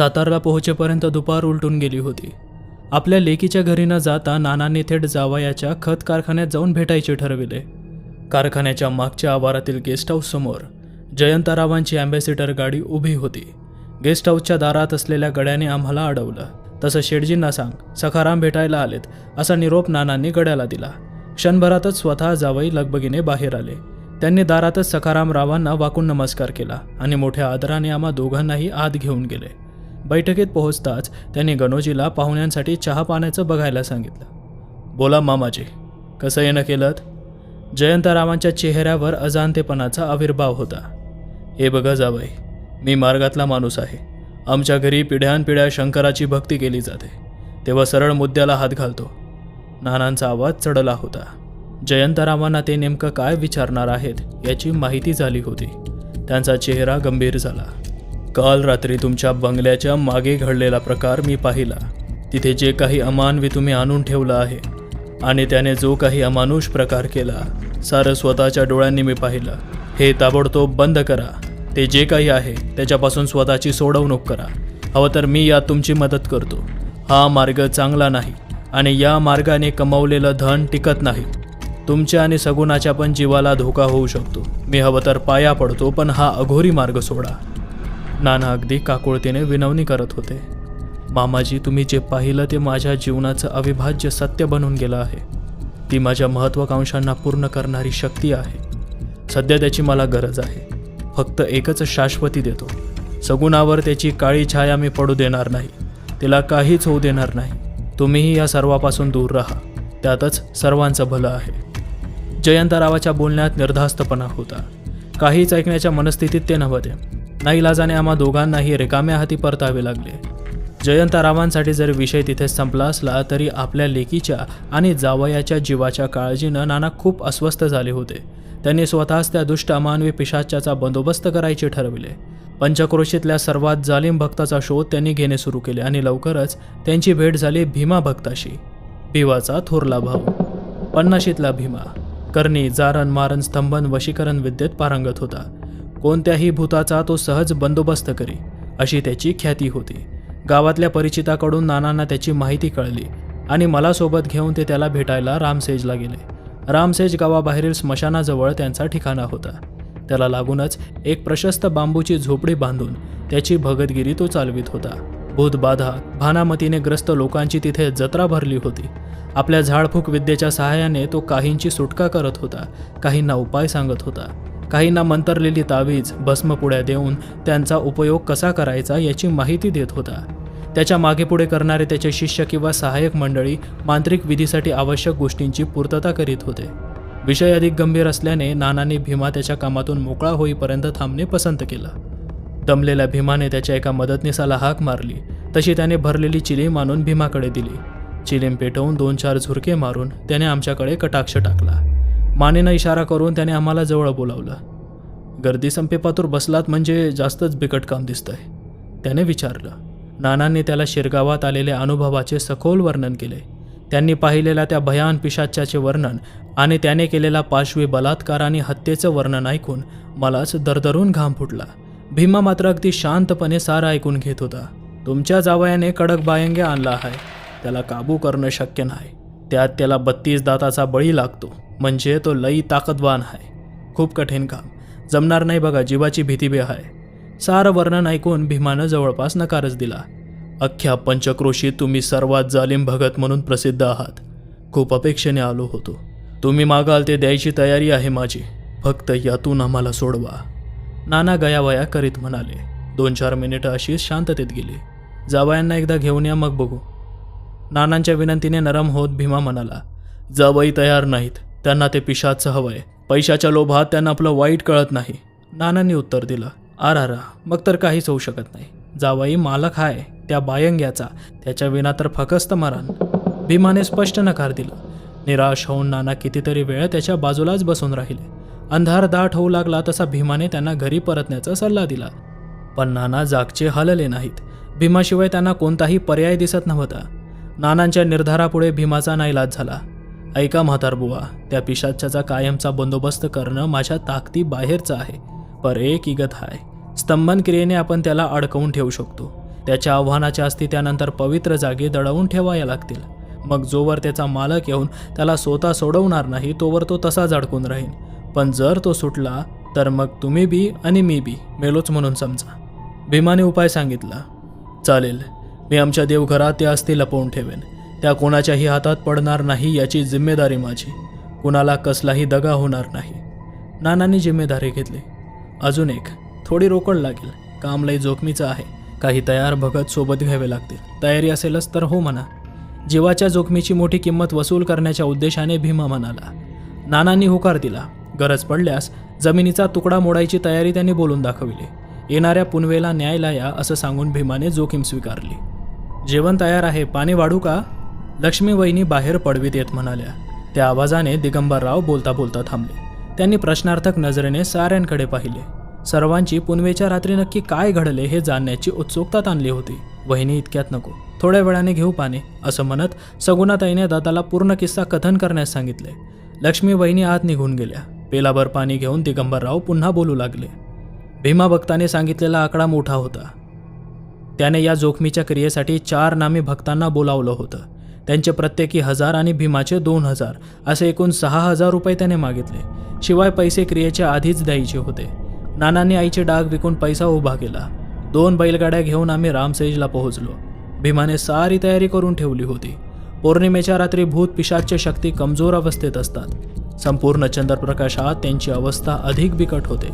सातारला पोहोचेपर्यंत दुपार उलटून गेली होती. आपल्या लेकीच्या घरी न जाता नानांनी थेट जावयाच्या खत कारखान्यात जाऊन भेटायचे ठरविले. कारखान्याच्या मागच्या आवारातील गेस्ट हाऊससमोर जयंतरावांची अँबॅसिडर गाडी उभी होती. गेस्ट हाऊसच्या दारात असलेल्या गड्याने आम्हाला अडवलं. तसं शेडजींना सांग सखाराम भेटायला आलेत असा निरोप नानांनी गड्याला दिला. क्षणभरातच स्वतः जावई लगबगीने बाहेर आले. त्यांनी दारातच सखाराम रावांना वाकून नमस्कार केला आणि मोठ्या आदराने आम्हा दोघांनाही आत घेऊन गेले. बैठकीत पोहोचताच त्यांनी गणोजीला पाहुण्यांसाठी चहा पाण्याचं बघायला सांगितलं. बोला मामाजी कसं येणं केलं? जयंतरावांच्या चेहऱ्यावर अजाणतेपणाचा आविर्भाव होता. हे बघा जावई मी मार्गातला माणूस आहे. आमच्या घरी पिढ्यानपिढ्या शंकराची भक्ती केली जाते. तेव्हा सरळ मुद्द्याला हात घालतो. नानांचा आवाज चढला होता. जयंतरावांना ते नेमकं काय विचारणार आहेत याची माहिती झाली होती. त्यांचा चेहरा गंभीर झाला. काल रात्री तुमच्या बंगल्याच्या मागे घडलेला प्रकार मी पाहिला. तिथे जे काही अमानवी तुम्ही आणून ठेवलं आहे आणि त्याने जो काही अमानुष प्रकार केला सारं स्वतःच्या डोळ्यांनी मी पाहिलं. हे ताबडतोब बंद करा. ते जे काही आहे त्याच्यापासून स्वतःची सोडवणूक करा. हवं तर मी यात तुमची मदत करतो. हा मार्ग चांगला नाही आणि या मार्गाने कमवलेलं धन टिकत नाही. तुमच्या आणि सगुणाच्या पण जीवाला धोका होऊ शकतो. मी हवं तर पाया पडतो पण हा अघोरी मार्ग सोडा. नाना अगदी काकुळतेने विनवणी करत होते. मामाजी तुम्ही जे पाहिलं ते माझ्या जीवनाचं अविभाज्य सत्य बनून गेलं आहे. ती माझ्या महत्त्वाकांक्षांना पूर्ण करणारी शक्ती आहे. सध्या त्याची मला गरज आहे. फक्त एकच शाश्वती देतो. सगुणावर त्याची काळी छाया मी पडू देणार नाही. तिला काहीच होऊ देणार नाही. तुम्हीही या सर्वापासून दूर राहा. त्यातच सर्वांचं भलं आहे. जयंतरावाच्या बोलण्यात निर्धास्तपणा होता. काहीच ऐकण्याच्या मनस्थितीत ते नव्हते. नाईलाजाने आम्हा दोघांनाही रिकाम्या हाती परतावे लागले. जयंतरावांसाठी जर विषय तिथे संपला असला तरी आपल्या लेकीच्या आणि जावयाच्या जीवाच्या काळजीनं नाना खूप अस्वस्थ झाले होते. त्यांनी स्वतःच त्या दुष्ट अमानवी पिशाच्याचा बंदोबस्त करायचे ठरविले. पंचक्रोशीतल्या सर्वात जालिम भक्ताचा शोध त्यांनी घेणे सुरू केले आणि लवकरच त्यांची भेट झाली भीमा भक्ताशी. भिवाचा थोरला भाऊ. पन्नाशीतला भीमा. करणी जारण मारण स्तंभन वशीकरण विद्येत पारंगत होता. कोणत्याही भूताचा तो सहज बंदोबस्त करी अशी त्याची ख्याती होती. गावातल्या परिचिताकडून नानांना त्याची माहिती कळली आणि मला सोबत घेऊन ते त्याला भेटायला रामसेजला गेले. रामसेज गावाबाहेरील स्मशानाजवळ त्यांचा ठिकाणा होता. त्याला लागूनच एक प्रशस्त बांबूची झोपडी बांधून त्याची भगतगिरी तो चालवित होता. भूतबाधा भानामतीने ग्रस्त लोकांची तिथे जत्रा भरली होती. आपल्या झाडफूक विद्येच्या सहाय्याने तो काहींची सुटका करत होता काहींना उपाय सांगत होता. काहींना मंतरलेली तावीज भस्मपुड्या देऊन त्यांचा उपयोग कसा करायचा याची माहिती देत होता. त्याच्या मागेपुढे करणारे त्याचे शिष्य किंवा सहाय्यक मंडळी मांत्रिक विधीसाठी आवश्यक गोष्टींची पूर्तता करीत होते. विषय अधिक गंभीर असल्याने नानांनी भीमा त्याच्या कामातून मोकळा होईपर्यंत थांबणे पसंत केलं. दमलेल्या भीमाने त्याच्या एका मदतनीसाला हाक मारली. तशी त्याने भरलेली चिलीम आणून भीमाकडे दिली. चिलीम पेटवून दोन चार झुरके मारून त्याने आमच्याकडे कटाक्ष टाकला. मानेनं इशारा करून त्याने आम्हाला जवळ बोलावलं. गर्दी संपेपातूर बसलात म्हणजे जास्तच बिकट काम दिसतंय. त्याने विचारलं. नानांनी त्याला शिरगावात आलेल्या अनुभवाचे सखोल वर्णन केले. त्यांनी पाहिलेल्या त्या भयान पिशाच्याचे वर्णन आणि त्याने केलेला पाशवी बलात्कार आणि हत्येचं वर्णन ऐकून मलाच दरदरून घाम फुटला. भीमा मात्र अगदी शांतपणे सारं ऐकून घेत होता. तुमच्या जावयाने कडक बायंग्या आणला आहे. त्याला काबू करणं शक्य नाही. त्यात त्याला बत्तीस दाताचा बळी लागतो. म्हणजे तो लई ताकदवान आहे. खूप कठीण काम. जमणार नाही बघा जीवाची भीती बी आहे. सारं वर्णन ऐकून भीमानं जवळपास नकारच दिला. अख्ख्या पंचक्रोशीत तुम्ही सर्वात जालिम भगत म्हणून प्रसिद्ध आहात. खूप अपेक्षेने आलो होतो. तुम्ही मागाल ते द्यायची तयारी आहे माझी. फक्त यातून आम्हाला सोडवा. नाना गयावया करीत म्हणाले. दोन चार मिनिटं अशीच शांततेत गेली. जावयांना एकदा घेऊन या मग बघू. नानांच्या विनंतीने नरम होत भीमा म्हणाला जावई तयार नाहीत. त्यांना ते पिशाचं हवंय. पैशाच्या लोभात त्यांना आपलं वाईट कळत नाही. नानांनी उत्तर दिलं आर मग तर काहीच होऊ शकत नाही. जावई मालक हाय. त्या बायंग्याचा. त्याच्या विना तर फकस्त मरण भीमाने स्पष्ट नकार दिला. निराश होऊन नाना कितीतरी वेळ त्याच्या बाजूलाच बसून राहिले. अंधार दाट होऊ लागला तसा भीमाने त्यांना घरी परतण्याचा सल्ला दिला. पण नाना जागचे हलले नाहीत. भीमाशिवाय त्यांना कोणताही पर्याय दिसत नव्हता. नानांच्या निर्धारापुढे भीमाचा नाईलाज झाला. ऐका म्हातारबुवा त्या पिशाच्याचा कायमचा बंदोबस्त करणं माझ्या ताकदी बाहेरचं आहे पर एक इगत आहे स्तंभन क्रियेने आपण त्याला अडकवून ठेवू शकतो. त्याच्या आव्हानाच्या अस्तित्वानंतर पवित्र जागी दडवून ठेवायला लागतील. मग जोवर त्याचा मालक येऊन त्याला स्वतः सोडवणार नाही तोवर तो तसाच अडकून राहील पण जर तो सुटला तर मग तुम्ही बी आणि मी बी मेलोच म्हणून समजा. भीमाने उपाय सांगितला. चालेल. मी आमच्या देवघरात ते असते लपवून ठेवेन. त्या कोणाच्याही हातात पडणार नाही याची जिम्मेदारी माझी. कुणाला कसलाही दगा होणार नाही. नानांनी जिम्मेदारी घेतली. अजून एक थोडी रोकड लागेल. काम लई जोखमीचं आहे. काही तयार भगत सोबत घ्यावे लागतील. तयारी असेलच तर हो म्हणा. जीवाच्या जोखमीची मोठी किंमत वसूल करण्याच्या उद्देशाने भीमा म्हणाला. नानांनी होकार दिला. गरज पडल्यास जमिनीचा तुकडा मोडायची तयारी त्यांनी बोलून दाखविली. येणाऱ्या पुनवेला न्यायालया असं सांगून भीमाने जोखीम स्वीकारली. जेवण तयार आहे पाणी वाढू का? लक्ष्मी वहिनी बाहेर पडवीत येत म्हणाल्या. त्या आवाजाने दिगंबरराव बोलता बोलता थांबले. त्यांनी प्रश्नार्थक नजरेने साऱ्यांकडे पाहिले. सर्वांची पुनवेच्या रात्री नक्की काय घडले हे जाणण्याची उत्सुकता ताणली होती. वहिनी इतक्यात नको थोड्या वेळाने घेऊ पाणी असं म्हणत सगुणाताईने दादाला पूर्ण किस्सा कथन करण्यास सांगितले. लक्ष्मी वहिनी आत निघून गेल्या. पेलाभर पाणी घेऊन दिगंबरराव पुन्हा बोलू लागले. भीमा भक्ताने सांगितलेला आकडा मोठा होता. त्याने या जोखमीच्या क्रियेसाठी चार नामी भक्तांना बोलावलं होतं. त्यांचे प्रत्येकी हजार आणि भीमाचे दोन हजार असे एकूण सहा हजार रुपये त्याने मागितले. शिवाय पैसे क्रियेच्या आधीच द्यायचे होते. नानांनी आईचे डाग विकून पैसा उभा केला. दोन बैलगाड्या घेऊन आम्ही रामसेजला पोहोचलो. भीमाने सारी तयारी करून ठेवली होती. पौर्णिमेच्या रात्री भूत पिशाच्य शक्ती कमजोर अवस्थेत असतात. संपूर्ण चंद्रप्रकाशात त्यांची अवस्था अधिक बिकट होते.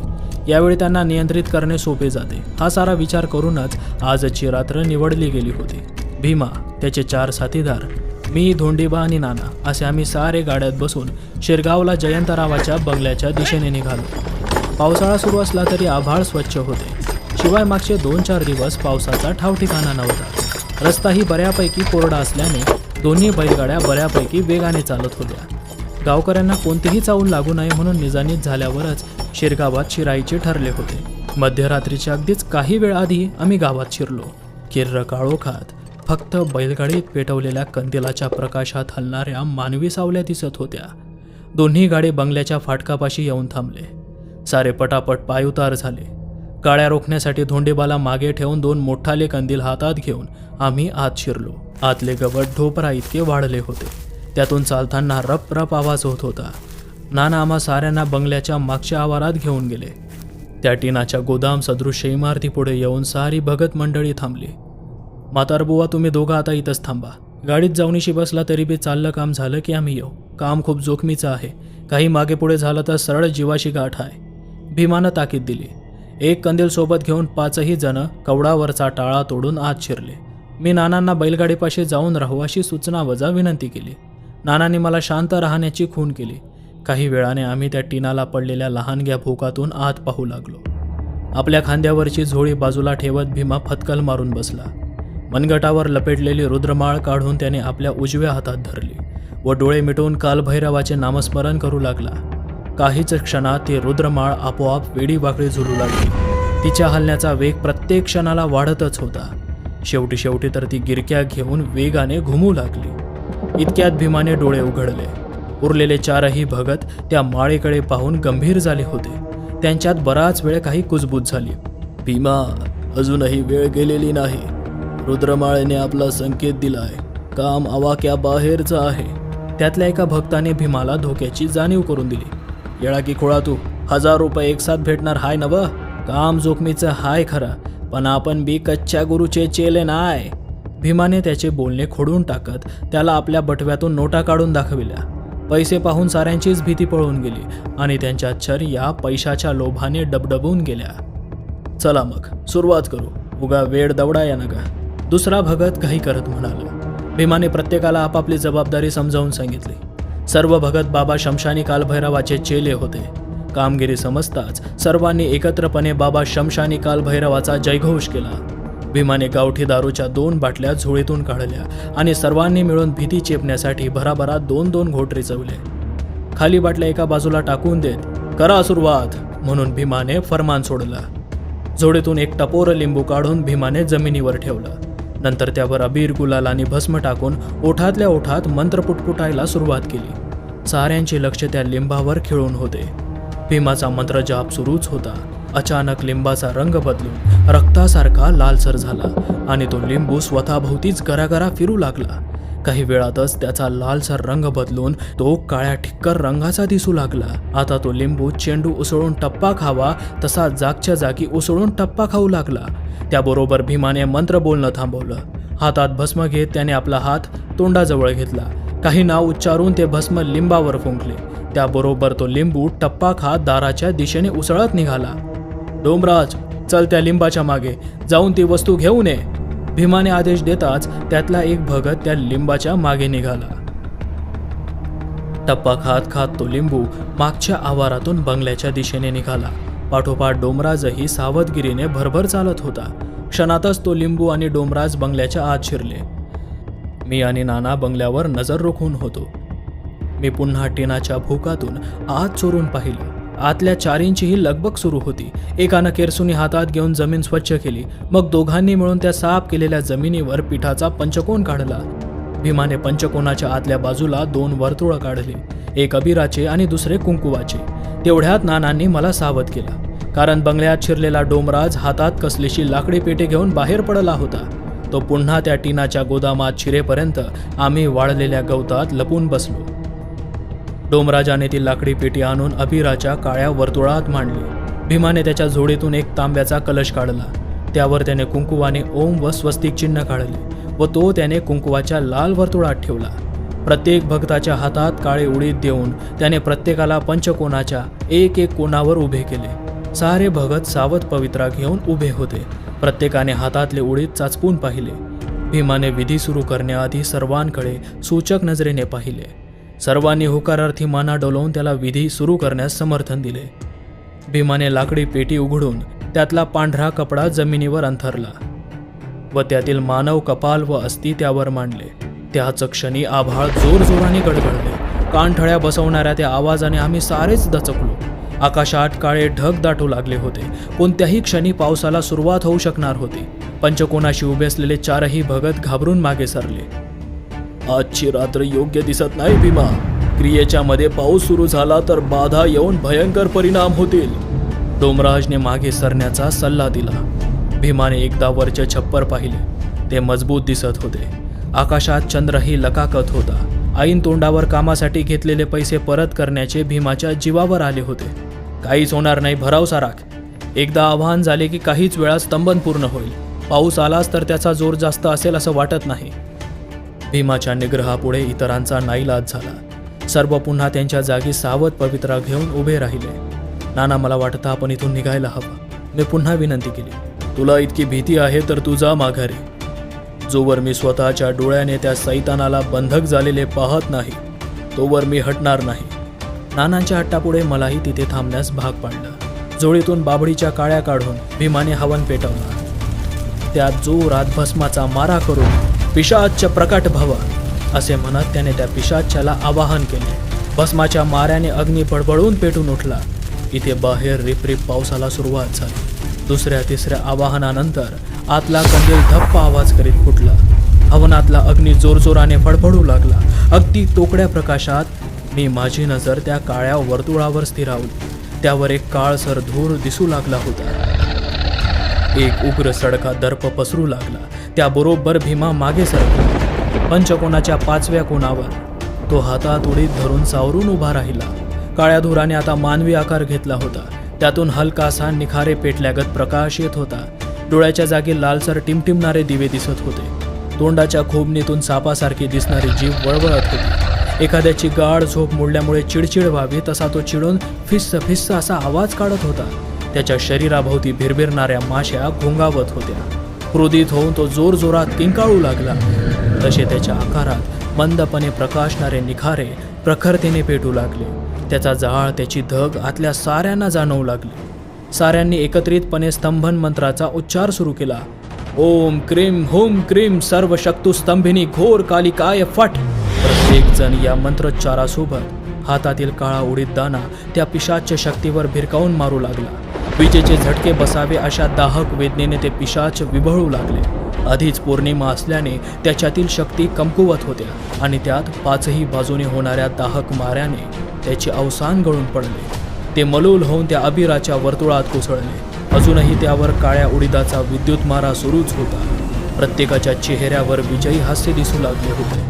यावेळी त्यांना नियंत्रित करणे सोपे जाते. हा सारा विचार करूनच आजची रात्र निवडली गेली होती. भीमा त्याचे चार साथीदार मी धोंडीबा आणि नाना असे आम्ही सारे गाड्यात बसून शिरगावला जयंतरावाच्या बंगल्याच्या दिशेने निघालो. पावसाळा सुरू असला तरी आभाळ स्वच्छ होते. शिवाय मागचे दोन चार दिवस पावसाचा ठावठिकाणा नव्हता. रस्ताही बऱ्यापैकी कोरडा असल्याने दोन्ही बैलगाड्या बऱ्यापैकी वेगाने चालत होत्या. गावकऱ्यांना कोणतीही चावूल लागू नये म्हणून निजानीत झाल्यावरच शिरगावात शिरायचे ठरले होते. मध्यरात्रीच्या अगदीच काही वेळ आधी आम्ही गावात शिरलो. किर्र काळोखात फक्त बैलगाडीत पेटवलेल्या कंदिलाच्या प्रकाशात हलणाऱ्या मानवी सावल्या दिसत होत्या. दोन्ही गाडी बंगल्याच्या फाटकापाशी येऊन थांबले. सारे पटापट पायउतार झाले. गाड्या रोखण्यासाठी धोंडेबाला मागे ठेवून दोन मोठाले कंदील हातात घेऊन आम्ही आत शिरलो. आतले गवत ढोपरा इतके वाढले होते. त्यातून चालताना रप रप आवाज होत होता. नाना आम्हा साऱ्यांना बंगल्याच्या मागच्या आवारात घेऊन गेले. त्या टिनाच्या गोदाम सदृश्य इमारतीपुढे येऊन सारी भगत मंडळी थांबली. म्हातारबुवा तुम्ही दोघं आता इथंच थांबा. गाडीत जाऊनीशी बसला तरी बी चाललं काम झालं की आम्ही येऊ. काम खूप जोखमीचं आहे. काही मागे पुढे झालं तर सरळ जीवाशी गाठ आहे. भीमानं ताकीद दिली. एक कंदील सोबत घेऊन पाचही जण कवडावरचा टाळा तोडून आत शिरले. मी नानांना बैलगाडीपाशी जाऊन राहू अशी सूचना वजा विनंती केली. नानांनी मला शांत राहण्याची खून केली. काही वेळाने आम्ही त्या टिनाला पडलेल्या लहानग्या भोकातून आत पाहू लागलो. आपल्या खांद्यावरची झोळी बाजूला ठेवत भीमा फतकल मारून बसला. मनगटावर लपेटलेली रुद्रमाळ काढून त्याने आपल्या उजव्या हातात धरली व डोळे मिटवून कालभैरवाचे नामस्मरण करू लागला. काहीच क्षणात ती रुद्रमाळ आपोआप वेडीवाकडी झुलू लागली. तिच्या हलण्याचा वेग प्रत्येक क्षणाला वाढतच होता. शेवटी शेवटी तर ती गिरक्या घेऊन वेगाने घुमू लागली. इतक्यात भीमाने डोळे उघडले. उरलेले चारही भगत त्या माळेकडे पाहून गंभीर झाले होते. त्यांच्यात बराच वेळ काही कुजबूज झाली. भीमा अजूनही वेळ गेलेली नाही. रुद्रमाळेने आपला संकेत दिलाय. काम आवाक्या बाहेरचं आहे. त्यातल्या एका भक्ताने भीमाला धोक्याची जाणीव करून दिली. येळा की खोळा तू हजार रुपये एकसाथ भेटणार हाय नव काम जोखमीचं हाय खरं पण आपण बी कच्च्या गुरुचे चेले नाय. भीमाने त्याचे बोलणे खोडून टाकत त्याला आपल्या बटव्यातून नोटा काढून दाखविल्या. पैसे पाहून साऱ्यांचीच भीती पळून गेली आणि त्यांच्या छर्या पैशाच्या लोभाने डबडबून गेल्या. चला मग सुरुवात करू. उगा वेळ दवडा या नका. दुसरा भगत काही करत म्हणाला. भीमाने प्रत्येकाला आपापली जबाबदारी समजावून सांगितली. सर्व भगत बाबा शमशानी कालभैरवाचे चेले होते. कामगिरी समजताच सर्वांनी एकत्रपणे बाबा शमशानी कालभैरवाचा जयघोष केला. भीमाने गावठी दारूच्या दोन बाटल्या झोळीतून काढल्या आणि सर्वांनी मिळून भीती चेपण्यासाठी भराभरात दोन दोन घोट रिचवले खाली बाटल्या एका बाजूला टाकून देत करा सुरुवात म्हणून भीमाने फरमान सोडला. झोडीतून एक टपोर लिंबू काढून भीमाने जमिनीवर ठेवलं. नंतर त्यावर अबीर गुलाल आणि भस्म टाकून ओठातल्या ओठात मंत्र पुटपुटायला सुरुवात केली. साऱ्यांचे लक्ष त्या लिंबावर खिळून होते. भीमाचा मंत्र जाप सुरूच होता. अचानक लिंबाचा रंग बदलून रक्तासारखा लालसर झाला आणि तो लिंबू स्वतःभोवतीच गरागरा फिरू लागला. काही वेळातच त्याचा लालसर रंग बदलून तो काळ्या ठिक्कर रंगाचा दिसू लागला. आता तो लिंबू चेंडू उसळून टप्पा खावा तसा जागच्या जागी उसळून टप्पा खाऊ लागला. त्याबरोबर भीमाने मंत्र बोलणं थांबवलं. हातात भस्म घेत त्याने आपला हात तोंडाजवळ घेतला. काही नाव उच्चारून ते भस्म लिंबावर फुंकले. त्याबरोबर तो लिंबू टप्पा खात दाराच्या दिशेने उसळत निघाला. डोमराज चल त्या लिंबाच्या मागे. जाऊन ती वस्तू घेऊन ये भीमाने आदेश देताच त्यातला एक भगत त्या लिंबाच्या मागे निघाला. टप्पा खात खात तो लिंबू मागच्या आवारातून बंगल्याच्या दिशेने निघाला. पाठोपाठ डोमराजही सावधगिरीने भरभर चालत होता. क्षणातच तो लिंबू आणि डोमराज बंगल्याच्या आत शिरले. मी आणि नाना बंगल्यावर नजर रोखून होतो. मी पुन्हा टिनाच्या भोकातून आत चोरून पाहिलं. आतल्या चारींचीही लगबग सुरू होती. एकानं केरसुनी हातात घेऊन जमीन स्वच्छ केली. मग दोघांनी मिळून त्या साफ केलेल्या जमिनीवर पिठाचा पंचकोन काढला. भीमाने पंचकोनाच्या आतल्या बाजूला दोन वर्तुळं काढली. एक अबिराचे आणि दुसरे कुंकुवाचे. तेवढ्यात नानांनी मला सावध केला. कारण बंगल्यात शिरलेला डोमराज हातात कसलीशी लाकडी पेटी घेऊन बाहेर पडला होता. तो पुन्हा त्या टिनाच्या गोदामात शिरेपर्यंत आम्ही वाळलेल्या गवतात लपून बसलो. डोमराजाने ती लाकडी पेटी आणून अभिराच्या काळ्या वर्तुळात मांडली. भीमाने त्याच्या झोडीतून एक तांब्याचा कलश काढला. त्यावर त्याने कुंकुवाने ओम व स्वस्तिक चिन्ह काढले व तो त्याने कुंकुवाच्या लाल वर्तुळात ठेवला. प्रत्येक भक्ताच्या हातात काळे उडीद देऊन त्याने प्रत्येकाला पंचकोनाच्या एक एक कोणावर उभे केले. सारे भगत सावध पवित्रा घेऊन उभे होते. प्रत्येकाने हातातले उडीद चाचपून पाहिले. भीमाने विधी सुरू करण्याआधी सर्वांकडे सूचक नजरेने पाहिले. सर्वांनी होकारार्थी माना डोलवून त्याला विधी सुरू करण्यास समर्थन दिले. भीमाने लाकडी पेटी उघडून त्यातला पांढरा कपडा जमिनीवर अंथरला. व त्यातील मानव कपाल व अस्थि त्यावर मांडले. त्याच क्षणी आभाळ जोरजोराने गडगडले. कानठळ्या बसवणाऱ्या त्या आवाजाने आम्ही सारेच दचकलो. आकाशात काळे ढग दाटू लागले होते. कोणत्याही क्षणी पावसाला सुरुवात होऊ शकणार होती. पंचकोनाशी उभे असलेले चारही भगत घाबरून मागे सरले. आजची रात्र योग्य दिसत नाही भीमा. क्रियेच्या मध्ये पाऊस सुरू झाला तर बाधा येऊन भयंकर परिणाम होतील. डोमराजने मागे सरण्याचा सल्ला दिला. भीमाने एकदा वरचे छप्पर पाहिले. ते मजबूत दिसत होते. आकाशात चंद्रही लकाकत होता. आईन तोंडावर कामासाठी घेतलेले पैसे परत करण्याचे भीमाच्या जीवावर आले होते. काहीच होणार नाही भरावसा राख. एकदा आव्हान झाले की काहीच वेळा स्तंभन पूर्ण होईल. पाऊस आलाच तर त्याचा जोर जास्त असेल असं वाटत नाही. भीमाच्या निग्रहापुढे इतरांचा नाईलाज झाला. सर्व पुन्हा त्यांच्या जागी सावध पवित्रा घेऊन उभे राहिले. नाना मला वाटतं आपण इथून निघायला हवं. मी पुन्हा विनंती केली. तुला इतकी भीती आहे तर तू जा माघारी. जोवर मी स्वतःच्या डोळ्याने त्या सैतानाला बंधक झालेले पाहत नाही तोवर मी हटणार नाही. नानांच्या हट्टापुढे मलाही तिथे थांबण्यास भाग पाडलं. जोळीतून बाबडीच्या काळ्या काढून भीमाने हवन पेटवला. त्यात जोरात भस्माचा मारा करून पिशाच प्रकट भव. असे म्हणत त्याने त्या पिशाच्याला आवाहन केले. भस्माच्या माऱ्याने अग्नी बडबडून पेटून उठला. इथे बाहेर रिपरिप पावसाला सुरुवात झाली. दुसऱ्या तिसऱ्या आवाहनानंतर आतला कंदील धप्पा आवाज करीत फुटला. हवनातला अग्नी जोरजोराने फडफडू लागला. अगदी तोकड्या प्रकाशात मी माझी नजर त्या काळ्या वर्तुळावर स्थिरावली. त्यावर एक काळसर धूर दिसू लागला होता. एक उग्र सडका दर्प पसरू लागला. त्याबरोबर भीमा मागे सरकला. पंचकोणाच्या पाचव्या कोणावर तो हातात उडीत धरून सावरून उभा राहिला. काळ्या धुराने आता मानवी आकार घेतला होता. त्यातून हलकासा निखारे पेटल्यागत प्रकाश येत होता. डोळ्याच्या जागी लालसर टिमटिमणारे दिवे दिसत होते. तोंडाच्या खोबणीतून सापासारखी दिसणारी जीभ वळवळत होती. एखाद्याची गाढ झोप मोडल्यामुळे चिडचिड व्हावी तसा तो चिडून फिस्स फिस्स असा आवाज काढत होता. त्याच्या शरीराभोवती भिरभिरणाऱ्या माश्या घोंगावत होत्या. क्रोधित होऊन तो जोरजोरात किंकाळू लागला. तसे त्याच्या आकारात मंदपणे प्रकाशणारे निखारे प्रखरतेने पेटू लागले. त्याचा जाळ त्याची धग आतल्या साऱ्यांना जाणवू लागली. साऱ्यांनी एकत्रितपणे स्तंभन मंत्राचा उच्चार सुरू केला. ओम क्रीम होम क्रीम सर्व शक्तुस्तंभिनी घोर कालिकाय फट! प्रत्येक जण या मंत्रोच्चारासोबत हातातील काळा उडीद दाना त्या पिशाच्य शक्तीवर भिरकावून मारू लागला. विजेचे झटके बसावे अशा दाहक वेदनेने ते पिशाच विभळू लागले. आधीच पौर्णिमा असल्याने त्याच्यातील शक्ती कमकुवत होत्या आणि त्यात पाचही बाजूने होणाऱ्या दाहक माऱ्याने त्याचे अवसान गळून पडले. ते मलूल होऊन त्या अबिराच्या वर्तुळात कोसळले. अजूनही त्यावर काळ्या उडीदाचा विद्युत मारा सुरूच होता. प्रत्येकाच्या चेहऱ्यावर विजयी हास्य दिसू लागले होते.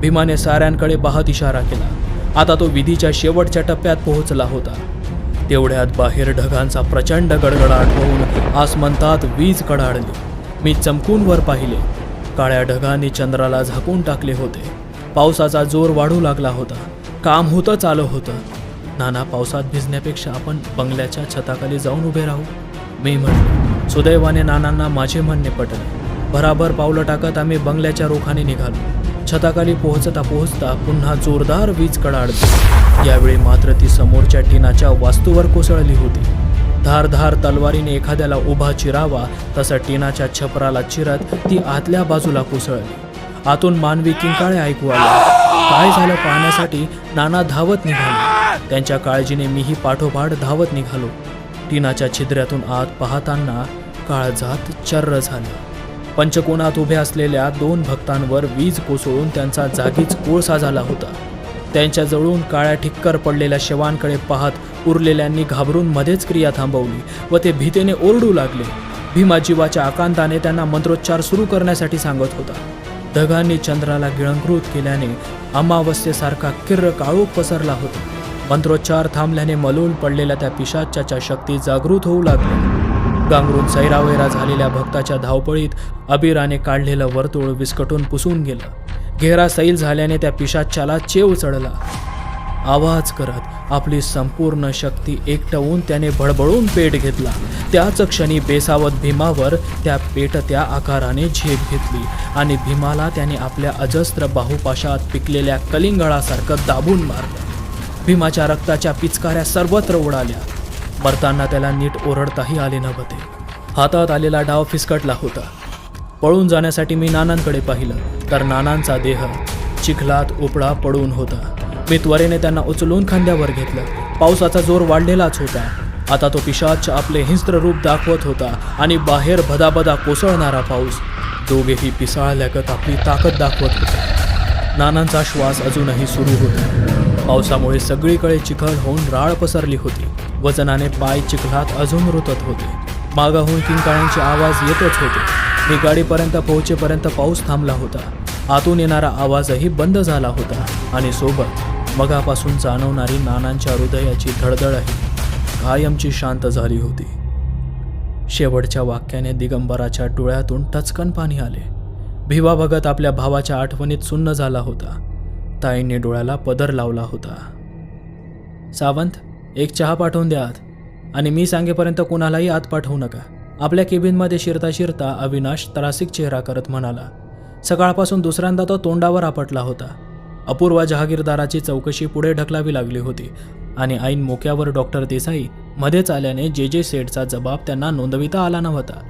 भीमाने साऱ्यांकडे पाहत इशारा केला. आता तो विधीच्या शेवटच्या टप्प्यात पोहोचला होता. तेवढ्यात बाहेर ढगांचा प्रचंड गडगडाट होऊन आसमंतात वीज कडाडली. मी चमकून वर पाहिले. काळ्या ढगांनी चंद्राला झाकून टाकले होते. पावसाचा जोर वाढू लागला होता. काम होतंच आलं होतं. नाना पावसात भिजण्यापेक्षा आपण बंगल्याच्या छताखाली जाऊन उभे राहू. मी म्हटलं सुदैवाने नानांना माझे म्हणणे पटले. भराभर पावलं टाकत आम्ही बंगल्याच्या रोखाने निघालो. छताखाली पोहोचता पोहोचता पुन्हा जोरदार वीज कडाडली यावेळी मात्र ती समोरच्या टिनाच्या वास्तूवर कोसळली होती. धारधार तलवारीने एखाद्याला उभा चिरावा तसा टिनाच्या छपराला चिरत ती आतल्या बाजूला कोसळली. आतून मानवी किंकाळे ऐकू आले. काय झालं पाहण्यासाठी नाना धावत निघाले. त्यांच्या काळजीने मीही पाठोपाठ धावत निघालो. टिनाच्या छिद्र्यातून आत पाहताना काळजात चर्र झाले. पंचकोनात उभ्या असलेल्या दोन भक्तांवर वीज कोसळून त्यांचा जागीच कोळसा झाला होता. त्यांच्या जवळून काळ्या ठिक्कर पडलेल्या शवांकडे पाहत उरलेल्यांनी घाबरून मध्येच क्रिया थांबवली व ते भीतीने ओरडू लागले. भीमाजीवाच्या आकांताने त्यांना मंत्रोच्चार सुरू करण्यासाठी सांगत होता. ढगांनी चंद्राला गिळंकृत केल्याने अमावस्येसारखा किर्र काळोख पसरला होता. मंत्रोच्चार थांबल्याने मलूल पडलेल्या त्या पिशाच्याच्या शक्ती जागृत होऊ लागल्या. गांगरून सैरावैरा झालेल्या भक्ताच्या धावपळीत अबिराने काढलेलं वर्तुळ विस्कटून पुसून गेलं. घेरा सैल झाल्याने त्या पिशाच्याला चेव चढला. आवाज करत आपली संपूर्ण शक्ती एकटवून त्याने भडबडून पेट घेतला. त्याच क्षणी बेसावत भीमावर त्या पेटत्या आकाराने झेप घेतली आणि भीमाला त्याने आपल्या अजस्त्र बाहुपाशात पिकलेल्या कलिंगळासारखं दाबून मारलं. भीमाच्या रक्ताच्या पिचकाऱ्या सर्वत्र उडाल्या. मरताना त्याला नीट ओरडताही आले नव्हते. हातात आलेला डाव फिसकटला होता. पळून जाण्यासाठी मी नानांकडे पाहिलं तर नानांचा देह चिखलात उपडा पडून होता. मी त्वरेने त्यांना उचलून खांद्यावर घेतलं. पावसाचा जोर वाढलेलाच होता. आता तो पिशाच आपले हिंस्त्र रूप दाखवत होता आणि बाहेर भदाबदा कोसळणारा पाऊस दोघेही पिसाळल्यागत आपली ताकद दाखवत होता. नानांचा श्वास अजूनही सुरू होता. पावसामुळे सगळीकडे चिखल होऊन राळ पसरली होती. वजनाने पाय चिखलात अजून रुतत होते. मागाहून किंकाळ्यांचे आवाज येतच होते. मी गाडीपर्यंत पोहोचेपर्यंत पाऊस थांबला होता. आतून येणारा आवाजही बंद झाला होता आणि सोबत मगापासून जाणवणारी नानांच्या हृदयाची धडधडही कायमची शांत झाली होती. शेवटच्या वाक्याने दिगंबराच्या डोळ्यातून टचकन पाणी आले. भिवा भगत आपल्या भावाच्या आठवणीत सुन्न झाला होता. ताईंनी डोळ्याला पदर लावला होता. सावंत एक चहा पाठवून द्या आत. आणि मी सांगेपर्यंत कुणालाही आत पाठवू नका. आपल्या केबिनमध्ये शिरता शिरता अविनाश त्रासिक चेहरा करत म्हणाला सकाळपासून दुसऱ्यांदा तो तोंडावर आपटला होता. अपूर्वा जहागीरदाराची चौकशी पुढे ढकलावी लागली होती आणि ऐन मोक्यावर डॉक्टर देसाई मध्येच आल्याने जे जे सेटचा जबाब त्यांना नोंदविता आला नव्हता.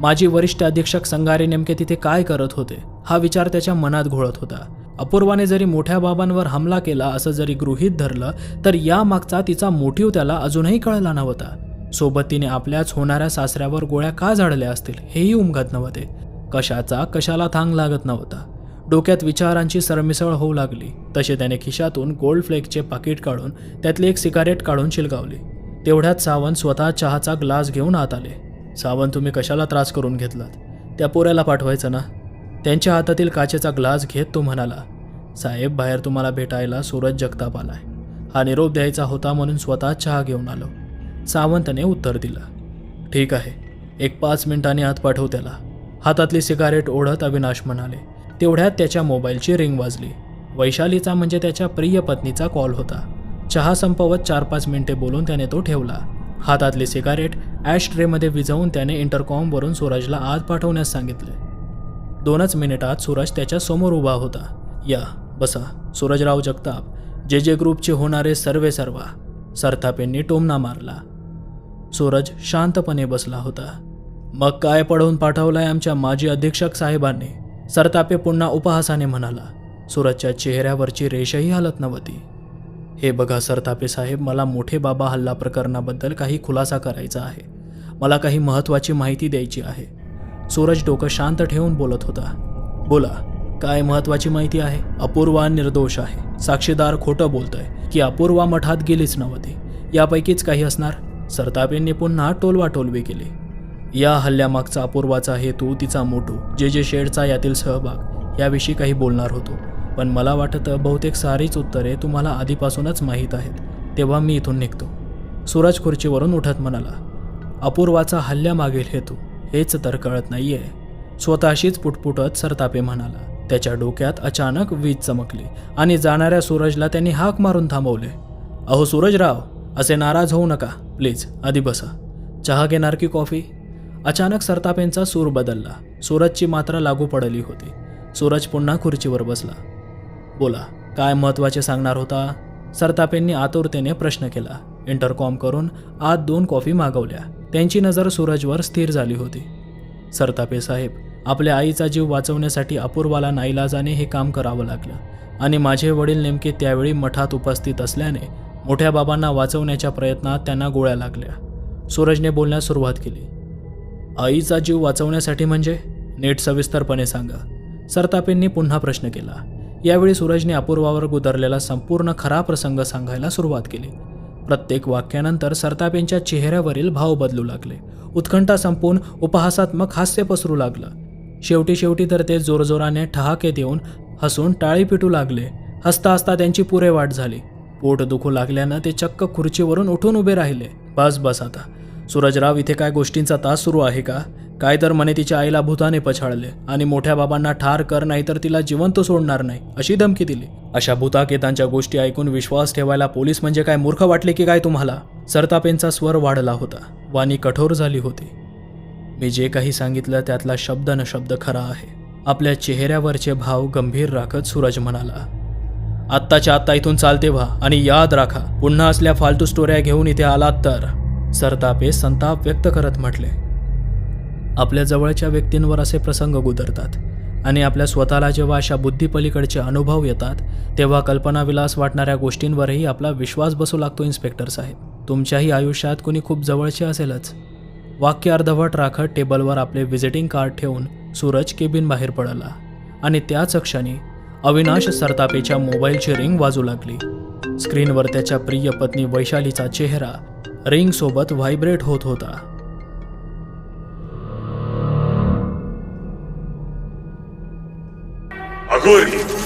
माजी वरिष्ठ अधीक्षक संगारे नेमके तिथे काय करत होते हा विचार त्याच्या मनात घोळत होता. अपूर्वाने जरी मोठ्या बाबांवर हमला केला असं जरी गृहीत धरलं तर यामागचा तिचा मोठीव त्याला अजूनही कळला नव्हता. सोबत तिने आपल्याच होणाऱ्या सासऱ्यावर गोळ्या का झाडल्या असतील हेही उमगत नव्हते. कशाचा कशाला थांग लागत नव्हता. डोक्यात विचारांची सरमिसळ होऊ लागली. तसे त्याने खिशातून गोल्ड फ्लेकचे पाकिट काढून त्यातली एक सिगारेट काढून शिलगावली. तेवढ्यात सावंत स्वतः चहाचा ग्लास घेऊन आत आले. सावंत तुम्ही कशाला त्रास करून घेतलात? त्या पोऱ्याला पाठवायचं ना? त्यांच्या हातातील काचेचा ग्लास घेत तो म्हणाला साहेब बाहेर तुम्हाला भेटायला सूरज जगताप आलाय. हा निरोप द्यायचा होता म्हणून स्वतः चहा घेऊन आलो. सावंतने उत्तर दिलं ठीक आहे एक पाच मिनिटांनी आत पाठव त्याला. हातातली सिगारेट ओढत अविनाश म्हणाले तेवढ्यात त्याच्या मोबाईलची रिंग वाजली. वैशालीचा म्हणजे त्याच्या प्रिय पत्नीचा कॉल होता. चहा संपवत चार पाच मिनिटे बोलून त्याने तो ठेवला. हातातली सिगारेट ॲश ट्रेमध्ये विझवून त्याने इंटरकॉमवरून सूरजला आत पाठवण्यास सांगितले. दोनच मिनिटात सूरज त्याच्यासमोर उभा होता. या बसा सूरजराव जगताप जे जे ग्रुपचे होणारे सर्वे सर्वा सरतापेंनी टोमना मारला. सूरज शांतपणे बसला होता. मग काय पडवून पाठवलाय आमच्या माजी अधीक्षक साहेबांनी? सरतापे पुन्हा उपहासाने म्हणाला. सूरजच्या चेहऱ्यावरची रेषही हलत नव्हती. हे बघा सरतापे साहेब मला मोठे बाबा हल्ला प्रकरणाबद्दल काही खुलासा करायचा आहे. मला काही महत्त्वाची माहिती द्यायची आहे. सूरज डोकं शांत ठेवून बोलत होता. बोला काय महत्त्वाची माहिती आहे? अपूर्वा निर्दोष आहे. साक्षीदार खोटं बोलतोय. की अपूर्वा मठात गेलीच नव्हती. यापैकीच काही असणार. सरतापेंनी पुन्हा टोलवाटोलवी केली. या हल्ल्यामागचा अपूर्वाचा हेतू तिचा मोटू जे जे शेडचा यातील सहभाग याविषयी काही बोलणार होतो. पण मला वाटतं बहुतेक सारीच उत्तरे तुम्हाला आधीपासूनच माहीत आहेत. तेव्हा मी इथून निघतो. सूरज खुर्चीवरून उठत म्हणाला अपूर्वाचा हल्ल्यामागील हेतू हेच तर कळत नाहीये. स्वतःशीच पुटपुटत सरतापे म्हणाला. त्याच्या डोक्यात अचानक वीज चमकली आणि जाणाऱ्या सूरजला त्यांनी हाक मारून थांबवले. अहो सूरजराव असे नाराज होऊ नका. प्लीज आधी बसा. चहा घेणार की कॉफी? अचानक सरतापेंचा सूर बदलला. सूरजची मात्रा लागू पडली होती. सूरज पुन्हा खुर्चीवर बसला. बोला काय महत्त्वाचे सांगणार होता? सरतापेंनी आतुरतेने प्रश्न केला. इंटरकॉम करून आत दोन कॉफी मागवल्या. त्यांची नजर सूरजवर स्थिर झाली होती. सरतापे साहेब आपल्या आईचा जीव वाचवण्यासाठी अपूर्वाला नाईलाजाने हे काम करावं लागलं आणि माझे वडील नेमके त्यावेळी मठात उपस्थित असल्याने मोठ्या बाबांना वाचवण्याच्या प्रयत्नात त्यांना गोळ्या लागल्या. सूरजने बोलण्यास सुरुवात केली. आईचा जीव वाचवण्यासाठी म्हणजे? नीट सविस्तरपणे सांगा. सरतापेंनी पुन्हा प्रश्न केला. यावेळी सूरजने अपूर्वावर गुदरलेला संपूर्ण खरा प्रसंग सांगायला सुरुवात केली. प्रत्येक वाक्यानंतर सरताप यांच्या चेहऱ्यावरील भाव बदलू लागले. उत्कंठा संपून उपहासात्मक हास्य पसरू लागलं. शेवटी शेवटी तर ते जोरजोराने ठहाके देऊन हसून टाळी पिटू लागले. हसता हसता त्यांची पुरे वाट झाली. पोट दुखू लागल्यानं ते चक्क खुर्चीवरून उठून उभे राहिले. बस बस आता. सूरजराव इथे काय गोष्टींचा तास सुरू आहे का? काय तर म्हणे तिच्या आईला भूताने पछाडले आणि मोठ्या बाबांना ठार कर नाही तर तिला जिवंत सोडणार नाही अशी धमकी दिली. अशा भूताकेतांच्या गोष्टी ऐकून विश्वास ठेवायला पोलीस म्हणजे काय मूर्ख वाटले की काय तुम्हाला? सरतापेंचा स्वर वाढला होता. वाणी कठोर झाली होती. मी जे काही सांगितलं त्यातला शब्द न शब्द खरा आहे. आपल्या चेहऱ्यावरचे भाव गंभीर राखत सूरज म्हणाला आत्ताच्या आत्ता इथून चालते व्हा आणि याद राखा पुन्हा असल्या फालतू स्टोऱ्या घेऊन इथे आलात तर. सरतापे संताप व्यक्त करत म्हटले आपल्या जवळच्या व्यक्तींवर असे प्रसंग गुदरतात आणि आपल्या स्वतःला जेव्हा अशा बुद्धीपलीकडचे अनुभव येतात तेव्हा कल्पनाविलास वाटणाऱ्या गोष्टींवरही आपला विश्वास बसू लागतो इन्स्पेक्टर साहेब. तुमच्याही आयुष्यात कुणी खूप जवळचे असेलच. वाक्य अर्धवट राखत टेबलवर आपले व्हिजिटिंग कार्ड ठेवून सूरज केबिन बाहेर पडला आणि त्याच क्षणी अविनाश सरतापेच्या मोबाईलची रिंग वाजू लागली. स्क्रीनवर त्याच्या प्रिय पत्नी वैशालीचा चेहरा रिंगसोबत व्हायब्रेट होत होता. अघोरी